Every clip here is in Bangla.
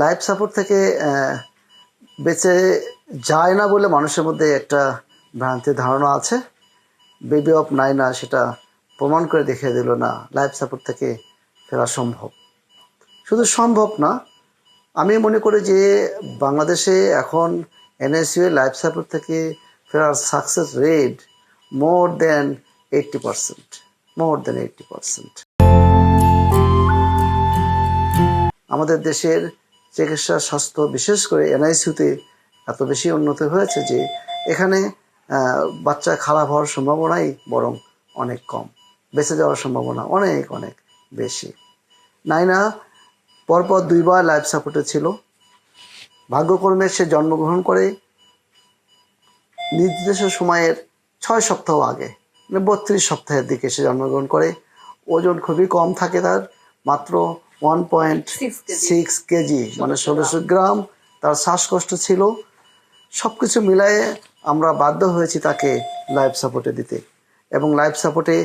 লাইফ সাপোর্ট থেকে বেঁচে যায় না বলে মানুষের মধ্যে একটা ভ্রান্তি ধারণা আছে। বেবি অফ নাইনা সেটা প্রমাণ করে দেখিয়ে দিল না লাইফ সাপোর্ট থেকে ফেরা সম্ভব। শুধু সম্ভব না, আমি মনে করি যে বাংলাদেশে এখন এনএসইউ লাইফ সাপোর্ট থেকে ফেরার success rate more than eighty percent more than eighty percent আমাদের দেশের চিকিৎসা, স্বাস্থ্য, বিশেষ করে এনআইসিউতে এত বেশি উন্নত হয়েছে যে এখানে বাচ্চা খারাপ হওয়ার সম্ভাবনাই বরং অনেক কম। বেঁচে যাওয়ার সম্ভাবনা অনেক অনেক বেশি। নাইনা, পরপর দুইবার লাইফ সাপোর্টে ছিল। ভাগ্যক্রমে সে জন্মগ্রহণ করে নির্দিষ্ট সময়ের ছয় সপ্তাহ আগে মানে বত্রিশ সপ্তাহের দিকে সে জন্মগ্রহণ করে। ওজন খুবই কম থাকে তার, মাত্র ওয়ান পয়েন্ট সিক্স কেজি মানে ষোলোশো গ্রাম। তার শ্বাসকষ্ট ছিল। সব কিছু মিলায়ে আমরা বাধ্য হয়েছি তাকে লাইফ সাপোর্টে দিতে। এবং লাইফ সাপোর্টে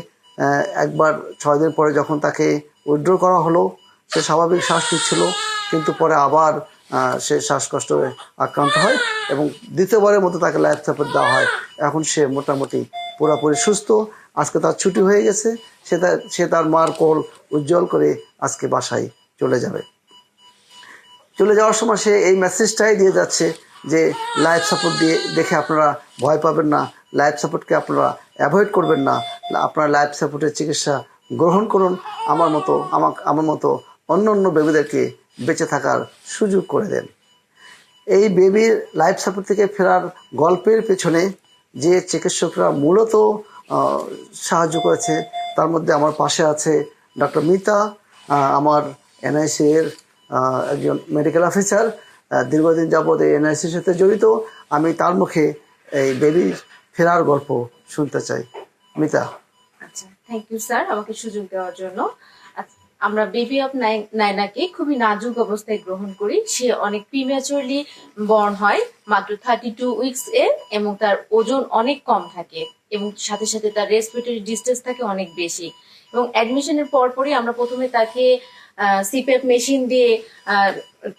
একবার ছয় দিন পরে যখন তাকে উইথড্র করা হলো, সে স্বাভাবিক শ্বাস নিচ্ছিল, কিন্তু পরে আবার সে শ্বাসকষ্ট আক্রান্ত হয় এবং দ্বিতীয়বারের মতো তাকে লাইফ সাপোর্ট দেওয়া হয়। এখন সে মোটামুটি পুরোপুরি সুস্থ। আজকে তার ছুটি হয়ে গেছে, সে তার সে তার মার কোল উজ্জ্বল করে আজকে বাসায় চলে যাবে। চলে যাওয়ার সময় সে এই মেসেজটাই দিয়ে যাচ্ছে যে লাইফ সাপোর্ট দিয়ে দেখে আপনারা ভয় পাবেন না লাইফ সাপোর্টকে আপনারা অ্যাভয়েড করবেন না, আপনারা লাইফ সাপোর্টের চিকিৎসা গ্রহণ করুন। আমার মতো, আমার আমার মতো অন্য অন্য বেবিদেরকে বেঁচে থাকার সুযোগ করে দেন। এই বেবির লাইফ সাপোর্ট থেকে ফেরার গল্পের পেছনে যে চিকিৎসকরা মূলত সাহায্য করেছে। তার মধ্যে আমার পাশে আছে ডক্টর মিতা আমার এনআইসি এর একজন মেডিকেল অফিসার দীর্ঘদিন যাবৎ এই এনআইসির সাথে জড়িত। আমি তার মুখে এই বেবির ফেরার গল্প শুনতে চাই। মিতা। আচ্ছা থ্যাংক ইউ স্যার আমাকে সুযোগ দেওয়ার জন্য। আমরা বেবি অফ নাইনাকে খুবই নাজুক অবস্থায় গ্রহণ করি। সে অনেক প্রিম্যাচুরলি বর্ন হয়, মাত্র থার্টি টু উইকস এর এবং তার ওজন অনেক কম থাকে এবং সাথে সাথে তার রেসপিরেটরি ডিস্টেন্স থাকে অনেক বেশি। এবং অ্যাডমিশনের পরপরই আমরা প্রথমে তাকে সিপেপ মেশিন দিয়ে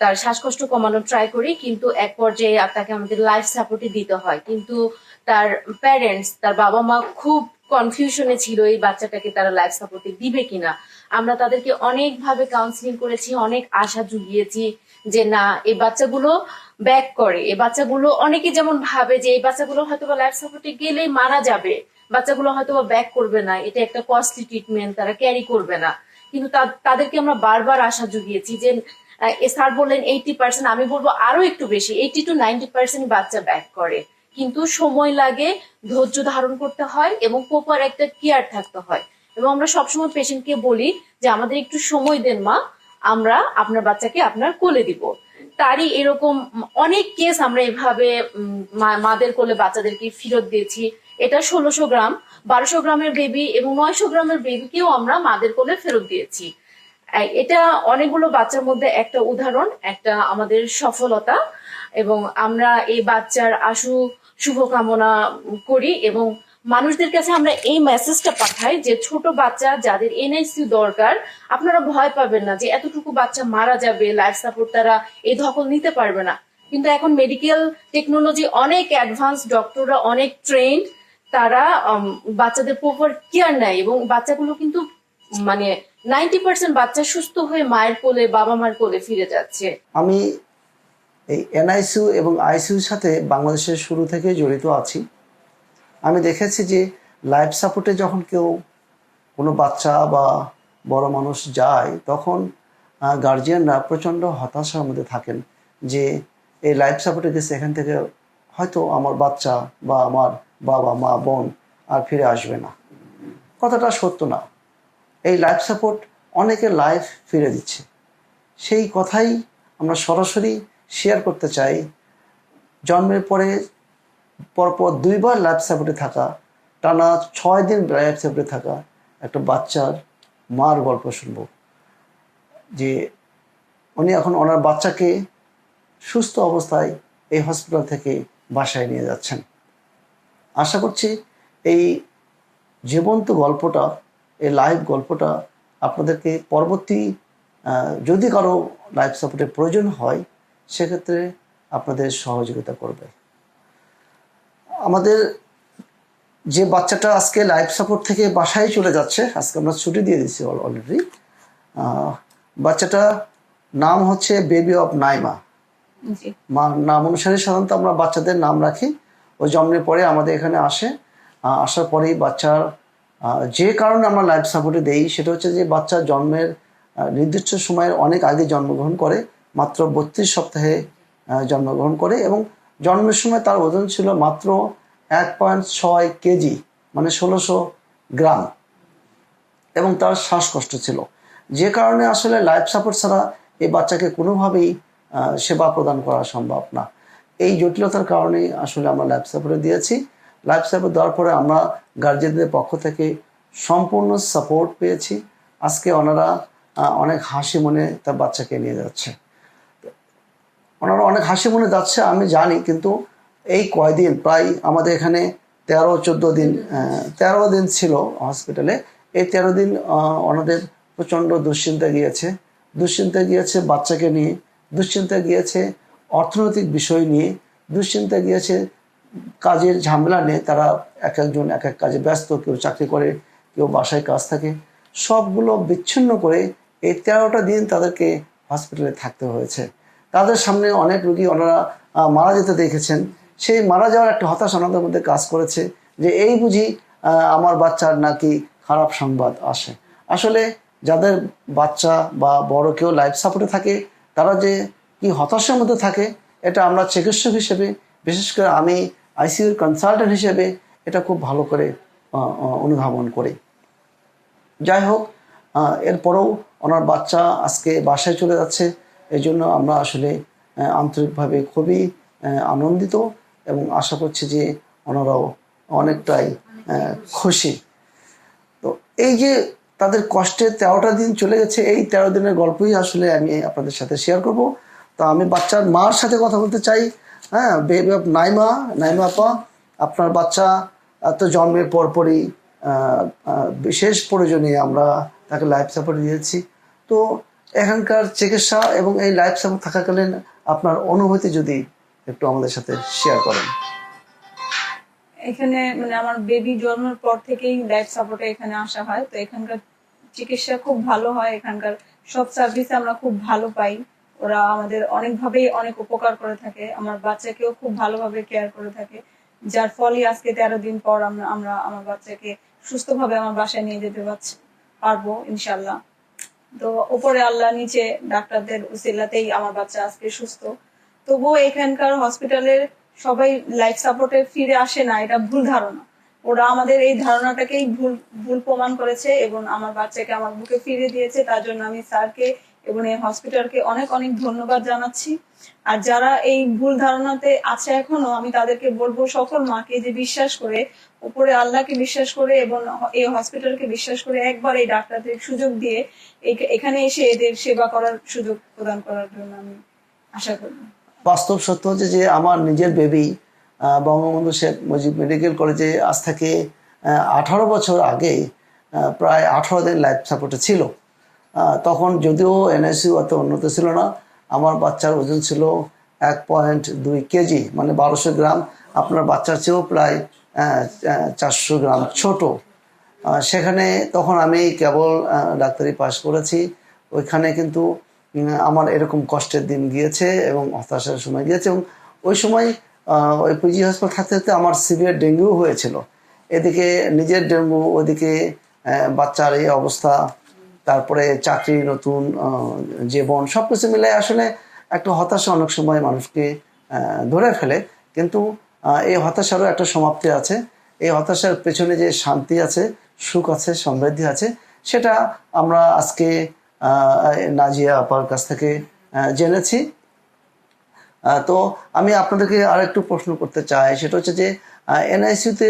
তার শ্বাসকষ্ট কমানোর ট্রাই করি, কিন্তু এক পর্যায়ে তাকে আমাদের লাইফ সাপোর্টই দিতে হয়। কিন্তু তার প্যারেন্টস তার বাবা মা খুব কনফিউশনে ছিল এই বাচ্চাটাকে তারা লাইফ সাপোর্টে দিবে কিনা। আমরা তাদেরকে অনেকভাবে কাউন্সিলিং করেছি, অনেক আশা জুগিয়েছি যে না এই বাচ্চাগুলো ব্যাক করে। এই বাচ্চাগুলো অনেকে যেমন ভাবে যে এই বাচ্চাগুলো হয়তো বা লাইফ সাপোর্টে গেলেই মারা যাবে, বাচ্চাগুলো হয়তো বা ব্যাক করবে না, এটা একটা কস্টলি ট্রিটমেন্ট তারা ক্যারি করবে না। কিন্তু তাদেরকে আমরা বারবার আশা জুগিয়েছি যে স্যার বললেন এইটি পার্সেন্ট আমি বলব আরও একটু বেশি এইটি টু নাইনটি পার্সেন্ট বাচ্চা ব্যাক করে। কিন্তু সময় লাগে, ধৈর্য ধারণ করতে হয় এবং প্রপার একটা কেয়ার থাকতে হয়। এবং আমরা সবসময় পেশেন্টকে বলি যে, আমাদের একটু সময় দেন মা, আমরা আপনার বাচ্চাকে আপনার কোলে দিব। তারই এরকম অনেক কেস আমরা এভাবে মাদের কোলে বাচ্চাদেরকে ফেরত দিয়েছি। এটা ষোলোশো গ্রাম, বারোশো গ্রামের বেবি এবং নয়শো গ্রামের বেবিকেও আমরা মাদের কোলে ফেরত দিয়েছি। এটা অনেকগুলো বাচ্চার মধ্যে একটা উদাহরণ, একটা আমাদের সফলতা এবং আমরা এই বাচ্চার আশু শুভকামনা করি এবং মানুষদের কাছে আমরা এই মেসেজটা পাঠাই যে ছোট বাচ্চা যাদের এনআইসিউ দরকার, আপনারা ভয় পাবেন না যে এতটুকু বাচ্চা মারা যাবে লাইফ সাপোর্ট তারা এই ধকল নিতে পারবে না। কিন্তু এখন মেডিকেল টেকনোলজি অনেক অ্যাডভান্স ডক্টররা অনেক ট্রেন্ড তারা বাচ্চাদের প্রপার কেয়ার নেয় এবং বাচ্চাগুলো কিন্তু মানে নাইনটি পার্সেন্ট বাচ্চা সুস্থ হয়ে মায়ের কোলে বাবা মার কোলে ফিরে যাচ্ছে। আমি এই এনআইসিউ এবং আইসিউর সাথে বাংলাদেশের শুরু থেকে জড়িত আছি। আমি দেখেছি যে লাইফ সাপোর্টে যখন কেউ কোনো বাচ্চা বা বড় মানুষ যায়, তখন গার্জিয়ানরা প্রচণ্ড হতাশার মধ্যে থাকেন যে এই লাইফ সাপোর্টে গেছে এখান থেকে হয়তো আমার বাচ্চা বা আমার বাবা, মা, বোন আর ফিরে আসবে না। কথাটা সত্য না। এই লাইফ সাপোর্ট অনেকের লাইফ ফিরে দিচ্ছে। সেই কথাই আমরা সরাসরি শেয়ার করতে চাই। জন্মের পরে, পরপর দুইবার লাইফ সাপোর্টে থাকা, টানা ছয় দিন লাইফ সাপোর্টে থাকা একটা বাচ্চার মার গল্প শুনব। যে উনি এখন ওনার বাচ্চাকে সুস্থ অবস্থায় এই হসপিটাল থেকে বাসায় নিয়ে যাচ্ছেন। আশা করছি এই জীবন্ত গল্পটা, এই লাইভ গল্পটা আপনাদেরকে পরবর্তী যদি কারও লাইফ সাপোর্টের প্রয়োজন হয় সেক্ষেত্রে আপনাদের সহযোগিতা করবে। আমাদের যে বাচ্চাটা আজকে লাইফ সাপোর্ট থেকে বাসায় চলে যাচ্ছে আজকে আমরা ছুটি দিয়ে দিচ্ছি অলরেডি বাচ্চাটা নাম হচ্ছে বেবি অফ নাইমা মা নাম অনুসারে সাধারণত আমরা বাচ্চাদের নাম রাখি। ও জন্মের পরে আমাদের এখানে আসে। আসার পরেই বাচ্চার যে কারণে আমরা লাইফ সাপোর্টে দেই সেটা হচ্ছে যে বাচ্চা জন্মের নির্দিষ্ট সময়ের অনেক আগে জন্মগ্রহণ করে। মাত্র বত্রিশ সপ্তাহে জন্মগ্রহণ করে এবং জন্মের সময় তার ওজন ছিল মাত্র এক পয়েন্ট ছয় কেজি মানে ষোলোশো গ্রাম। এবং তার শ্বাসকষ্ট ছিল। যে কারণে আসলে লাইফ সাপোর্ট ছাড়া এই বাচ্চাকে কোনোভাবেই সেবা প্রদান করা সম্ভব না। এই জটিলতার কারণে আসলে আমরা লাইফ সাপোর্টে দিয়েছি। লাইফ সাপোর্ট দেওয়ার পরে আমরা গার্জেনদের পক্ষ থেকে সম্পূর্ণ সাপোর্ট পেয়েছি। আজকে ওনারা অনেক হাসি মনে তার বাচ্চাকে নিয়ে যাচ্ছে। ওনারা অনেক হাসি মনে যাচ্ছে, আমি জানি, কিন্তু এই কয়দিন, প্রায় আমাদের এখানে তেরো, চোদ্দ দিন তেরো দিন ছিল হসপিটালে এই তেরো দিন ওনাদের প্রচণ্ড দুশ্চিন্তা গিয়েছে। দুশ্চিন্তা গিয়েছে বাচ্চাকে নিয়ে, দুশ্চিন্তা গিয়েছে অর্থনৈতিক বিষয় নিয়ে, দুশ্চিন্তা গিয়েছে কাজের ঝামেলা নিয়ে, তারা এক একজন এক এক কাজে ব্যস্ত, কেউ চাকরি করে, কেউ বাসায় কাজ থাকে। সবগুলো বিচ্ছিন্ন করে এই তেরোটা দিন তাদেরকে হসপিটালে থাকতে হয়েছে। তাদের সামনে অনেক রুগী ওনারা মারা যেতে দেখেছেন। সেই মারা যাওয়ার একটা হতাশ ওনাদের মধ্যে কাজ করেছে যে এই বুঝি আমার বাচ্চার নাকি খারাপ সংবাদ আসে। আসলে যাদের বাচ্চা বা বড় কেউ লাইফ সাপোর্টে থাকে, তারা যে কি হতাশার মধ্যে থাকে, এটা আমরা চিকিৎসক হিসেবে, বিশেষ করে আমি আইসিইউর কনসালটেন্ট হিসেবে এটা খুব ভালো করে অনুধাবন করি। যাই হোক এরপরেও ওনার বাচ্চা আজকে বাসায় চলে যাচ্ছে। এই জন্য আমরা আসলে আন্তরিকভাবে খুবই আনন্দিত এবং আশা করছি যে ওনারাও অনেকটাই খুশি। তো এই যে তাদের কষ্টের তেরোটা দিন চলে গেছে এই তেরো দিনের গল্পই আসলে আমি আপনাদের সাথে শেয়ার করব। তো আমি বাচ্চার মার সাথে কথা বলতে চাই। হ্যাঁ বেবি অফ নাইমা নাইমা আপা আপনার বাচ্চা আহ, তো জন্মের পরপরই বিশেষ প্রয়োজনে আমরা তাকে লাইফ সাপোর্ট দিয়েছি। তো এখানকার চিকিৎসা এবং এই লাইফ সাপোর্ট থাকাকালীন আপনার অনুভূতি যদি একটু আমাদের সাথে শেয়ার করেন। এখানে মানে আমার বেবি জন্মের পর থেকেই লাইফ সাপোর্টে এখানে আসা হয়। তো এখানকার চিকিৎসা খুব ভালো হয়। এখানকার সব সার্ভিস আমরা খুব ভালো পাই। ওরা আমাদের অনেকভাবেই অনেক উপকার করে থাকে। আমার বাচ্চাকেও খুব ভালোভাবে কেয়ার করে থাকে। যার ফলে আজকে তেরো দিন পর আমরা আমরা আমার বাচ্চাকে সুস্থভাবে আমার বাসায় নিয়ে যেতে পারছি, পারব ইনশাল্লাহ তো ওপরে আল্লাহ, নিচে ডাক্তারদের উসিলাতেই আমার বাচ্চা আজকে সুস্থ। তবুও এখানকার হসপিটালের সবাই লাইফ সাপোর্টে ফিরে আসে না, এটা ভুল ধারণা। ওরা আমাদের এই ধারণাটাকেই ভুল ভুল প্রমাণ করেছে এবং আমার বাচ্চাকে আমার বুকে ফিরে দিয়েছে, তার জন্য আমি স্যারকে এবং এই হসপিটালকে অনেক অনেক ধন্যবাদ জানাচ্ছি। আর যারা এই ভুল ধারণাতে আছে এখনও, আমি তাদেরকে বলব সকল মাকে যে বিশ্বাস করে, উপরে আল্লাহকে বিশ্বাস করে এবং এই হসপিটালকে বিশ্বাস করে একবার এই ডাক্তারদের সুযোগ দিয়ে এখানে এসে এদের সেবা করার সুযোগ প্রদান করার জন্য আমি আশা করব। বাস্তব সত্য হচ্ছে যে আমার নিজের বেবি বঙ্গবন্ধু শেখ মুজিব মেডিকেল কলেজে আজ থেকে আঠারো বছর আগে প্রায় আঠারো দিন লাইফ সাপোর্টে ছিল। তখন যদিও এনআইসিউ অত উন্নত ছিল না, আমার বাচ্চার ওজন ছিল এক পয়েন্ট দুই কেজি মানে বারোশো গ্রাম। আপনার বাচ্চার চেয়েও প্রায় চারশো গ্রাম ছোট। সেখানে তখন আমি কেবল ডাক্তারি পাশ করেছি। ওইখানে কিন্তু আমার এরকম কষ্টের দিন গিয়েছে এবং হতাশার সময় গিয়েছে এবং ওই সময় ওই পিজি হাসপাতাল থাকতে থাকতে আমার সিভিয়ার ডেঙ্গু হয়েছিল। এদিকে নিজের ডেঙ্গু, ওদিকে বাচ্চার এই অবস্থা তারপরে চাকরি, নতুন জীবন সব কিছু মিলে আসলে একটা হতাশা অনেক সময় মানুষকে ধরে ফেলে। কিন্তু এই হতাশারও একটা সমাপ্তি আছে। এই হতাশার পেছনে যে শান্তি আছে, সুখ আছে, সমৃদ্ধি আছে, সেটা আমরা আজকে নাজিয়া আপার কাছ থেকে জেনেছি। তো আমি আপনাদেরকে আর একটু প্রশ্ন করতে চাই। সেটা হচ্ছে যে এনআইসিউতে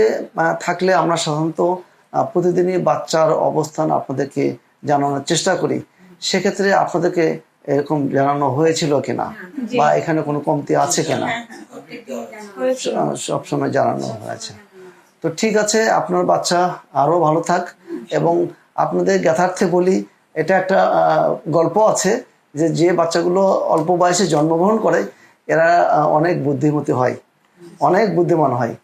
থাকলে আমরা সাধারণত প্রতিদিনই বাচ্চার অবস্থান আপনাদেরকে জানানোর চেষ্টা করি। সেক্ষেত্রে আপনাদেরকে এরকম জানানো হয়েছিল কিনা। বা এখানে কোনো কমতি আছে কিনা? হয়েছে সব জানানো হয়েছে। তো ঠিক আছে আপনার বাচ্চা আরও ভালো থাক এবং আপনাদের জ্ঞাতার্থে বলি এটা একটা গল্প আছে যে যে বাচ্চাগুলো অল্প বয়সে জন্মগ্রহণ করে এরা অনেক বুদ্ধিমতী হয়। অনেক বুদ্ধিমান হয়।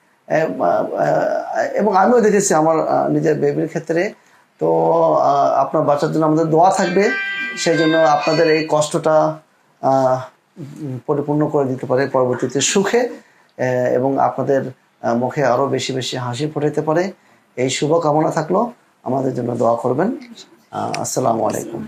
এবং আমিও দেখেছি আমার নিজের বেবির ক্ষেত্রে তো আপনার বাচ্চার জন্য আমাদের দোয়া থাকবে। সেই জন্য আপনাদের এই কষ্টটা পরিপূর্ণ করে দিতে পারে পরবর্তীতে সুখে এবং আপনাদের মুখে আরও বেশি বেশি হাসি ফোটাতে পারে। এই শুভ কামনা থাকল। আমাদের জন্য দোয়া করবেন। আসসালামু আলাইকুম।